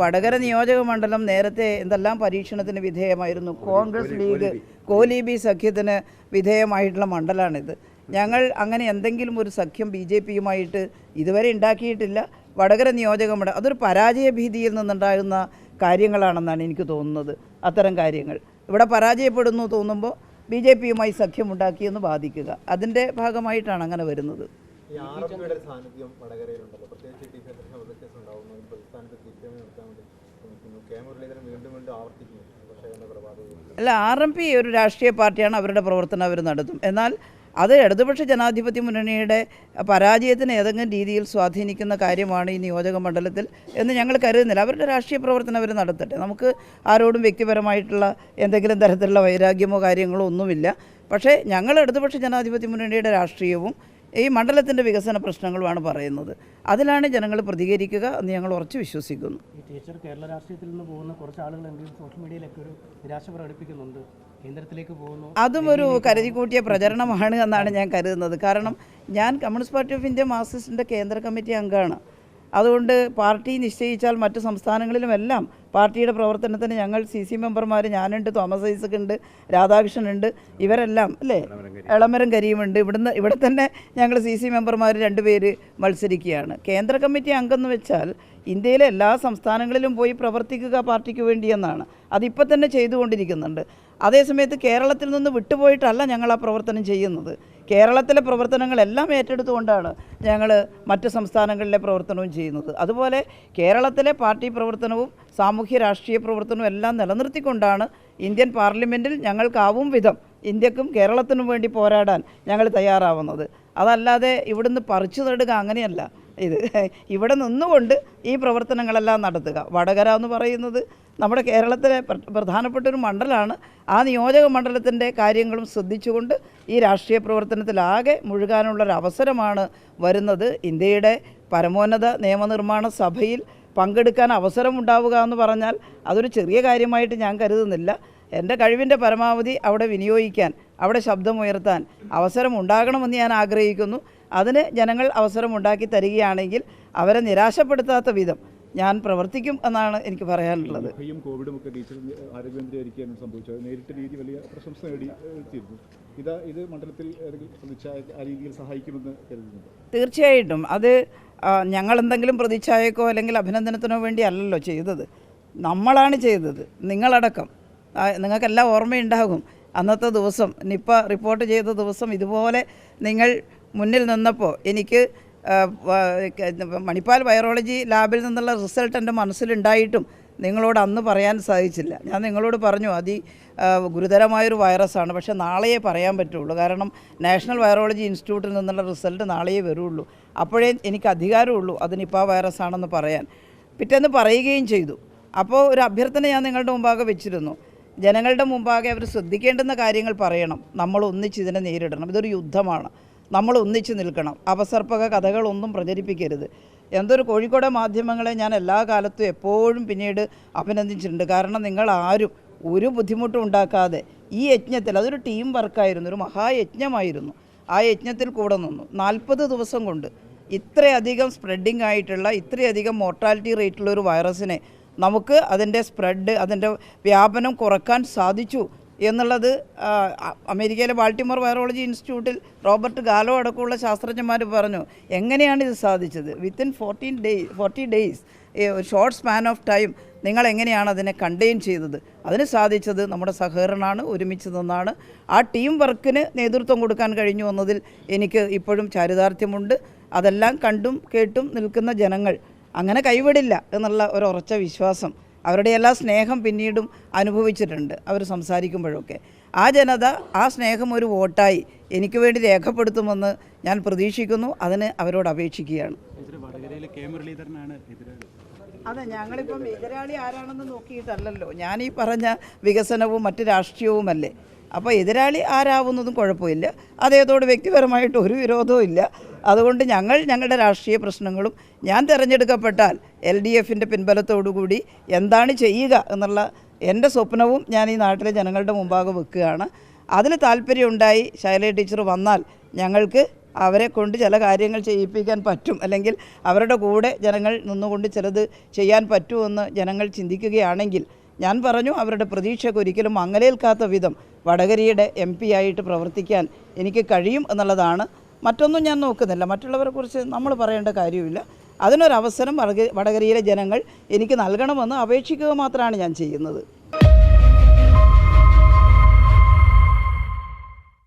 വടകര നിയോജക മണ്ഡലം നേരത്തെ എന്തെല്ലാം പരീക്ഷണത്തിന് വിധേയമായിരുന്നു? കോൺഗ്രസ് ലീഗ് കോലീബി സഖ്യത്തിന് വിധേയമായിട്ടുള്ള മണ്ഡലമാണിത് ഞങ്ങൾ അങ്ങനെ എന്തെങ്കിലും ഒരു സഖ്യം ബി ജെ പിയുമായിട്ട് ഇതുവരെ ഉണ്ടാക്കിയിട്ടില്ല. വടകര നിയോജക മണ്ഡലം അതൊരു പരാജയ ഭീതിയിൽ നിന്നുണ്ടാകുന്ന കാര്യങ്ങളാണെന്നാണ് എനിക്ക് തോന്നുന്നത്. അത്തരം കാര്യങ്ങൾ. ഇവിടെ പരാജയപ്പെടുന്നു തോന്നുമ്പോൾ ബി ജെ പിയുമായി സഖ്യമുണ്ടാക്കിയെന്ന് ബാധിക്കുക അതിന്റെ ഭാഗമായിട്ടാണ് അങ്ങനെ വരുന്നത്. അല്ല ആർ എം പി ഒരു രാഷ്ട്രീയ പാർട്ടിയാണ് അവരുടെ പ്രവർത്തനം അവർ നടത്തും. എന്നാൽ അത് ഇടതുപക്ഷ ജനാധിപത്യ മുന്നണിയുടെ പരാജയത്തിന് ഏതെങ്കിലും രീതിയിൽ സ്വാധീനിക്കുന്ന കാര്യമാണ് ഈ നിയോജക മണ്ഡലത്തിൽ എന്ന് ഞങ്ങൾ കരുതുന്നില്ല. അവരുടെ രാഷ്ട്രീയ പ്രവർത്തനം അവർ നടത്തട്ടെ. നമുക്ക് ആരോടും വ്യക്തിപരമായിട്ടുള്ള എന്തെങ്കിലും തരത്തിലുള്ള വൈരാഗ്യമോ കാര്യങ്ങളോ ഒന്നുമില്ല. പക്ഷേ ഞങ്ങൾ ഇടതുപക്ഷ ജനാധിപത്യ മുന്നണിയുടെ രാഷ്ട്രീയവും ഈ മണ്ഡലത്തിന്റെ വികസന പ്രശ്നങ്ങളുമാണ് പറയുന്നത്. അതിലാണ് ജനങ്ങൾ പ്രതികരിക്കുക എന്ന് ഞങ്ങൾ ഉറച്ചു വിശ്വസിക്കുന്നു. ഈ ടീച്ചർ കേരള രാഷ്ട്രീയത്തിൽ നിന്ന് പോകുന്ന കുറച്ച് ആളുകളെങ്കിലും സോഷ്യൽ മീഡിയയിലൊക്കെ ഒരു നിരാശ പ്രകടിപ്പിക്കുന്നുണ്ട്. കേന്ദ്രത്തിലേക്ക് പോകുന്നു. അതും ഒരു കരുതിക്കൂട്ടിയ പ്രചരണമാണ് എന്നാണ് ഞാൻ കരുതുന്നത്. കാരണം ഞാൻ കമ്മ്യൂണിസ്റ്റ് പാർട്ടി ഓഫ് ഇന്ത്യ മാർക്സിസ്റ്റിന്റെ കേന്ദ്ര കമ്മിറ്റി അംഗമാണ്. അതുകൊണ്ട് പാർട്ടി നിശ്ചയിച്ചാൽ മറ്റ് സംസ്ഥാനങ്ങളിലുമെല്ലാം പാർട്ടിയുടെ പ്രവർത്തനത്തിന് ഞങ്ങൾ സി സി മെമ്പർമാർ ഞാനുണ്ട് തോമസ് ഐസക് ഉണ്ട് രാധാകൃഷ്ണനുണ്ട് ഇവരെല്ലാം അല്ലേ? എളമരം കരീമുണ്ട് ഇവിടുന്ന് ഇവിടെ തന്നെ ഞങ്ങൾ സി സി മെമ്പർമാർ രണ്ടുപേര് മത്സരിക്കുകയാണ്. കേന്ദ്ര കമ്മിറ്റി അംഗം എന്ന് വെച്ചാൽ ഇന്ത്യയിലെ എല്ലാ സംസ്ഥാനങ്ങളിലും പോയി പ്രവർത്തിക്കുക പാർട്ടിക്ക് വേണ്ടിയെന്നാണ്. അതിപ്പോൾ തന്നെ ചെയ്തുകൊണ്ടിരിക്കുന്നുണ്ട്. അതേസമയത്ത് കേരളത്തിൽ നിന്ന് വിട്ടുപോയിട്ടല്ല ഞങ്ങൾ ആ പ്രവർത്തനം ചെയ്യുന്നത്. കേരളത്തിലെ പ്രവർത്തനങ്ങളെല്ലാം ഏറ്റെടുത്തുകൊണ്ടാണ് ഞങ്ങൾ മറ്റ് സംസ്ഥാനങ്ങളിലെ പ്രവർത്തനവും ചെയ്യുന്നത്. അതുപോലെ കേരളത്തിലെ പാർട്ടി പ്രവർത്തനവും സാമൂഹ്യ രാഷ്ട്രീയ പ്രവർത്തനവും എല്ലാം നിലനിർത്തിക്കൊണ്ടാണ് ഇന്ത്യൻ പാർലമെന്റിൽ ഞങ്ങൾക്കാവും വിധം ഇന്ത്യക്കും കേരളത്തിനും വേണ്ടി പോരാടാൻ ഞങ്ങൾ തയ്യാറാവുന്നത്. അതല്ലാതെ ഇവിടുന്ന് പറിച്ചു നേടുക അങ്ങനെയല്ല. ഇത് ഇവിടെ നിന്നുകൊണ്ട് ഈ പ്രവർത്തനങ്ങളെല്ലാം നടത്തുക. വടകര എന്ന് പറയുന്നത് നമ്മുടെ കേരളത്തിലെ പ്രധാനപ്പെട്ട ഒരു മണ്ഡലമാണ് ആ നിയോജക മണ്ഡലത്തിന്റെ കാര്യങ്ങളും ശ്രദ്ധിച്ചുകൊണ്ട് ഈ രാഷ്ട്രീയ പ്രവർത്തനത്തിലാകെ മുഴുകാനുള്ളൊരു അവസരമാണ് വരുന്നത്. ഇന്ത്യയുടെ പരമോന്നത നിയമനിർമ്മാണ സഭയിൽ പങ്കെടുക്കാൻ അവസരം ഉണ്ടാവുക എന്ന് പറഞ്ഞാൽ അതൊരു ചെറിയ കാര്യമായിട്ട് ഞാൻ കരുതുന്നില്ല. എന്റെ കഴിവിന്റെ പരമാവധി അവിടെ വിനിയോഗിക്കാൻ അവിടെ ശബ്ദമുയർത്താൻ അവസരം ഉണ്ടാകണമെന്ന് ഞാൻ ആഗ്രഹിക്കുന്നു. അതിന് ജനങ്ങൾ അവസരം ഉണ്ടാക്കി തരികയാണെങ്കിൽ അവരെ നിരാശപ്പെടുത്താത്ത വിധം ഞാൻ പ്രവർത്തിക്കും എന്നാണ് എനിക്ക് പറയാനുള്ളത്. നിപയും കോവിഡും ഒക്കെ ടീച്ചർ ആരോഗ്യമന്ത്രിയായിരിക്കാനും സംഭവിച്ചത് നേരിട്ട് രീതി വലിയ പ്രശംസ ഇത് ഇത് മണ്ഡലത്തിൽ ആ രീതിയിൽ സഹായിക്കുമെന്ന് കരുതുന്നുണ്ട്? തീർച്ചയായിട്ടും. അത് ഞങ്ങൾ എന്തെങ്കിലും പ്രതിച്ഛായക്കോ അല്ലെങ്കിൽ അഭിനന്ദനത്തിനോ വേണ്ടി അല്ലല്ലോ ചെയ്തത്. നമ്മളാണ് ചെയ്തത്. നിങ്ങളടക്കം. നിങ്ങൾക്കെല്ലാം ഓർമ്മയുണ്ടാകും. അന്നത്തെ ദിവസം നിപ്പ റിപ്പോർട്ട് ചെയ്ത ദിവസം ഇതുപോലെ നിങ്ങൾ മുന്നിൽ നിന്നപ്പോൾ എനിക്ക് മണിപ്പാൽ വൈറോളജി ലാബിൽ നിന്നുള്ള റിസൾട്ട് എന്റെ മനസ്സിലുണ്ടായിട്ടും നിങ്ങളോട് അന്ന് പറയാൻ സാധിച്ചില്ല. ഞാൻ നിങ്ങളോട് പറഞ്ഞു അതി ഗുരുതരമായൊരു വൈറസാണ്. പക്ഷേ നാളെയേ പറയാൻ പറ്റുള്ളൂ. കാരണം നാഷണൽ വൈറോളജി ഇൻസ്റ്റിറ്റ്യൂട്ടിൽ നിന്നുള്ള റിസൾട്ട് നാളെയേ വരുള്ളൂ. അപ്പോഴേ എനിക്ക് അധികാരമുള്ളൂ അത് നിപ്പ വൈറസ് ആണെന്ന് പറയാൻ. പിറ്റേന്ന് പറയുകയും ചെയ്തു. അപ്പോൾ ഒരു അഭ്യർത്ഥന ഞാൻ നിങ്ങളുടെ മുമ്പാകെ വെച്ചിരുന്നു. ജനങ്ങളുടെ മുമ്പാകെ അവർ ശ്രദ്ധിക്കേണ്ടുന്ന കാര്യങ്ങൾ പറയണം. നമ്മൾ ഒന്നിച്ച് ഇതിനെ നേരിടണം. ഇതൊരു യുദ്ധമാണ്. നമ്മൾ ഒന്നിച്ച് നിൽക്കണം. അപസർപ്പക കഥകളൊന്നും പ്രചരിപ്പിക്കരുത്. എന്തൊരു കോഴിക്കോട് മാധ്യമങ്ങളെ ഞാൻ എല്ലാ കാലത്തും എപ്പോഴും പിന്നീട് അഭിനന്ദിച്ചിട്ടുണ്ട്. കാരണം നിങ്ങൾ ആരും ഒരു ബുദ്ധിമുട്ടും ഉണ്ടാക്കാതെ ഈ യജ്ഞത്തിൽ അതൊരു ടീം വർക്കായിരുന്നു ഒരു മഹായജ്ഞമായിരുന്നു ആ യജ്ഞത്തിൽ കൂടെ നിന്നു. നാൽപ്പത് ദിവസം കൊണ്ട് ഇത്രയധികം സ്പ്രെഡിങ് ആയിട്ടുള്ള ഇത്രയധികം മോർട്ടാലിറ്റി റേറ്റുള്ള ഒരു വൈറസിനെ നമുക്ക് അതിന്റെ സ്പ്രെഡ് അതിന്റെ വ്യാപനം കുറയ്ക്കാൻ സാധിച്ചു എന്നുള്ളത് അമേരിക്കയിലെ ബാൾട്ടിമോർ വൈറോളജി ഇൻസ്റ്റിറ്റ്യൂട്ടിൽ റോബർട്ട് ഗാലോ അടക്കമുള്ള ശാസ്ത്രജ്ഞന്മാർ പറഞ്ഞു എങ്ങനെയാണ് ഇത് സാധിച്ചത്? Within fourteen day forty days short span of time നിങ്ങൾ എങ്ങനെയാണ് അതിനെ കണ്ടെയ്ൻ ചെയ്തത്? അതിന് സാധിച്ചത് നമ്മുടെ സഹകരണമാണ് ഒരുമിച്ച് നിന്നാണ് ആ ടീം വർക്കിന് നേതൃത്വം കൊടുക്കാൻ കഴിഞ്ഞു എന്നതിൽ എനിക്ക് ഇപ്പോഴും ചാരിതാർത്ഥ്യമുണ്ട്. അതെല്ലാം കണ്ടും കേട്ടും നിൽക്കുന്ന ജനങ്ങൾ അങ്ങനെ കൈവിടില്ല എന്നുള്ള ഒരു ഉറച്ച വിശ്വാസം അവരുടെ എല്ലാ സ്നേഹം പിന്നീടും അനുഭവിച്ചിട്ടുണ്ട് അവർ സംസാരിക്കുമ്പോഴൊക്കെ. ആ ജനത ആ സ്നേഹം ഒരു വോട്ടായി എനിക്ക് വേണ്ടി രേഖപ്പെടുത്തുമെന്ന് ഞാൻ പ്രതീക്ഷിക്കുന്നു. അതിന് അവരോട് അപേക്ഷിക്കുകയാണ്. അതെ ഞങ്ങളിപ്പം എതിരാളി ആരാണെന്ന് നോക്കിയിട്ടല്ലല്ലോ. ഞാൻ ഈ പറഞ്ഞ വികസനവും മറ്റ് രാഷ്ട്രീയവുമല്ലേ. അപ്പോൾ എതിരാളി ആരാവുന്നതും കുഴപ്പമില്ല. അദ്ദേഹത്തോട് വ്യക്തിപരമായിട്ട് ഒരു വിരോധവും ഇല്ല. അതുകൊണ്ട് ഞങ്ങൾ ഞങ്ങളുടെ രാഷ്ട്രീയ പ്രശ്നങ്ങളും ഞാൻ തിരഞ്ഞെടുക്കപ്പെട്ടാൽ എൽ ഡി എഫിന്റെ പിൻബലത്തോടുകൂടി എന്താണ് ചെയ്യുക എന്നുള്ള എന്റെ സ്വപ്നവും ഞാൻ ഈ നാട്ടിലെ ജനങ്ങളുടെ മുമ്പാകെ വെക്കുകയാണ്. അതിൽ താല്പര്യമുണ്ടായി ശൈല ടീച്ചർ വന്നാൽ ഞങ്ങൾക്ക് അവരെ കൊണ്ട് ചില കാര്യങ്ങൾ ചെയ്യിപ്പിക്കാൻ പറ്റും. അല്ലെങ്കിൽ അവരുടെ കൂടെ ജനങ്ങൾ നിന്നുകൊണ്ട് ചിലത് ചെയ്യാൻ പറ്റുമെന്ന് ജനങ്ങൾ ചിന്തിക്കുകയാണെങ്കിൽ ഞാൻ പറഞ്ഞു അവരുടെ പ്രതീക്ഷയ്ക്ക് ഒരിക്കലും മങ്ങലേൽക്കാത്ത വിധം വടകരയുടെ എം പി ആയിട്ട് പ്രവർത്തിക്കാൻ എനിക്ക് കഴിയും എന്നുള്ളതാണ്. മറ്റൊന്നും ഞാൻ നോക്കുന്നില്ല. മറ്റുള്ളവരെ കുറിച്ച് നമ്മൾ പറയേണ്ട കാര്യമില്ല. അതിനൊരവസരം വടക വടകരയിലെ ജനങ്ങൾ എനിക്ക് നൽകണമെന്ന് അപേക്ഷിക്കുക മാത്രമാണ് ഞാൻ ചെയ്യുന്നത്.